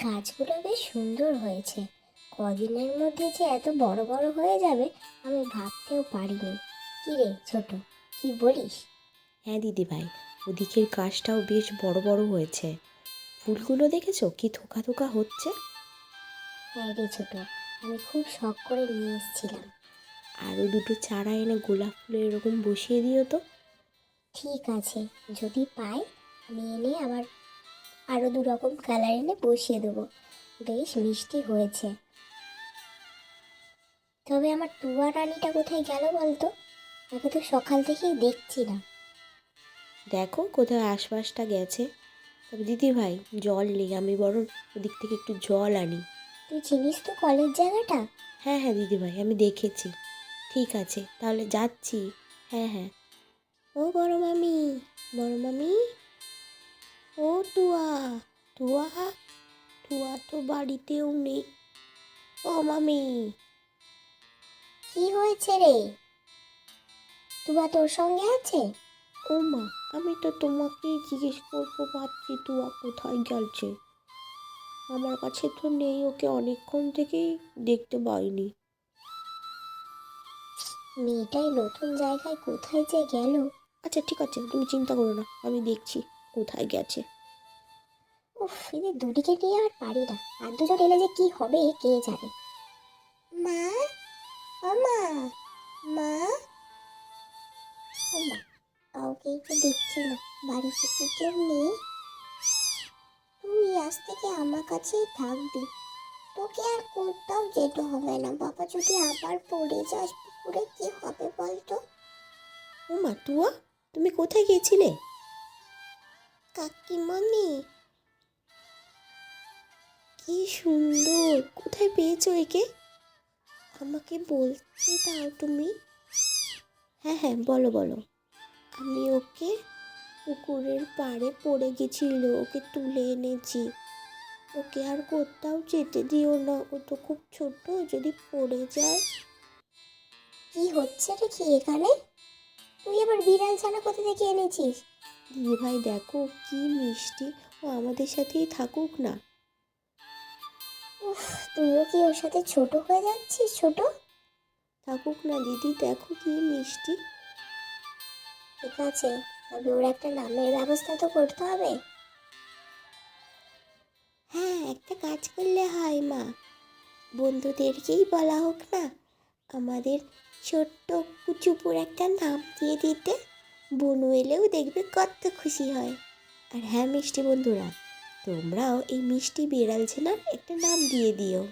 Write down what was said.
গাছগুলো বেশ সুন্দর হয়েছে। কদিনের মধ্যে যে এত বড় বড় হয়ে যাবে আমি ভাবতেও পারিনি। কি রে ছোট কি বলিস? হ্যাঁ দিদি ভাই ওদিকের গাছটাও বেশ বড় বড় হয়েছে। ফুলগুলো দেখেছ? কি থোকা থোকা হচ্ছে? হ্যাঁ রে ছোট আমি খুব শখ করে নিয়ে এসেছিলাম। আরও দুটো চারা এনে গোলাপ ফুলে এরকম বসিয়ে দিও তো। ঠিক আছে যদি পাই আমি এনে আবার আরও দু রকম কালার এনে বসিয়ে দেবো। বেশ মিষ্টি হয়েছে। তবে আমার টুয়া রানীটা কোথায় গেল বলতো? তাকে তো সকাল থেকেই দেখছি না। দেখো কোথায় আশপাশটা গেছে। তবে দিদি ভাই জল নেই আমি বরং ওদিক থেকে একটু জল আনি। তুই চিনিস তো কলের জায়গাটা? হ্যাঁ হ্যাঁ দিদি ভাই আমি দেখেছি। ঠিক আছে তাহলে যাচ্ছি। হ্যাঁ হ্যাঁ। ও বড় মামি বড় মামি। ও টুয়া টুয়া টুয়া তো বাড়িতেও নেই। ও মামি। কি হয়েছে রে? টুয়া তোর সঙ্গে আছে? ও মা আমি তো তোমাকেই জিজ্ঞেস করব ভাবছি তুয়া কোথায় গেছে আমার কাছে তো নেই ওকে অনেকক্ষণ থেকেই দেখতে পাইনি। মেয়েটাই নতুন জায়গায় কোথায় যে গেল? আচ্ছা ঠিক আছে তুমি চিন্তা করো না আমি দেখছি কোথায় গেছে। উফ এদের দুদিকে নিয়ে আর পারি না। আর দুজন এলে যে কি হবে কে জানে? মা? ও মা? মা? ও মা কাউকেই তো দেখছি না। বাড়িতে কি কেউ নেই? তুই আজ থেকে আমার কাছেই থাকবি। তোকে আর কোথাও যেতে হবে না। বাবা যদি আবার পড়ে যাস পুকুরে কি হবে বলতো? ও মা টুয়া তুমি কোথায় গিয়েছিলে? কাকিমণি কি সুন্দর। কোথায় পেয়েছ একে? আমাকে বলতে দাও তুমি। হ্যাঁ হ্যাঁ বলো বলো। আমি ওকে পুকুরের পাড়ে পড়ে গেছিল ওকে তুলে এনেছি। ওকে আর কোথাও যেতে দিও না ও তো খুব ছোট যদি পড়ে যায়। কি হচ্ছে রে কি এখানে? তুই আবার বিড়াল ছানা কোথা থেকে এনেছিস? দিদি ভাই দেখো কি মিষ্টি। ও আমাদের সাথেই থাকুক না। উফ তুইও কি ওর সাথে ছোট হয়ে যাচ্ছিস ছোট? থাকুক না দিদি দেখো কি মিষ্টি। ঠিক আছে তবে ওর একটা নামের ব্যবস্থা তো করতে হবে। হ্যাঁ একটা কাজ করলে হয় মা। বন্ধুদেরকেই বলা হোক না আমাদের ছোট্ট কুচুপুর একটা নাম দিয়ে দিতে। বনু এলেও দেখবে কত খুশি হয়। আর হ্যাঁ মিষ্টি বন্ধুরা তোমরাও এই মিষ্টি বিড়াল ছেনার একটা নাম দিয়ে দিও।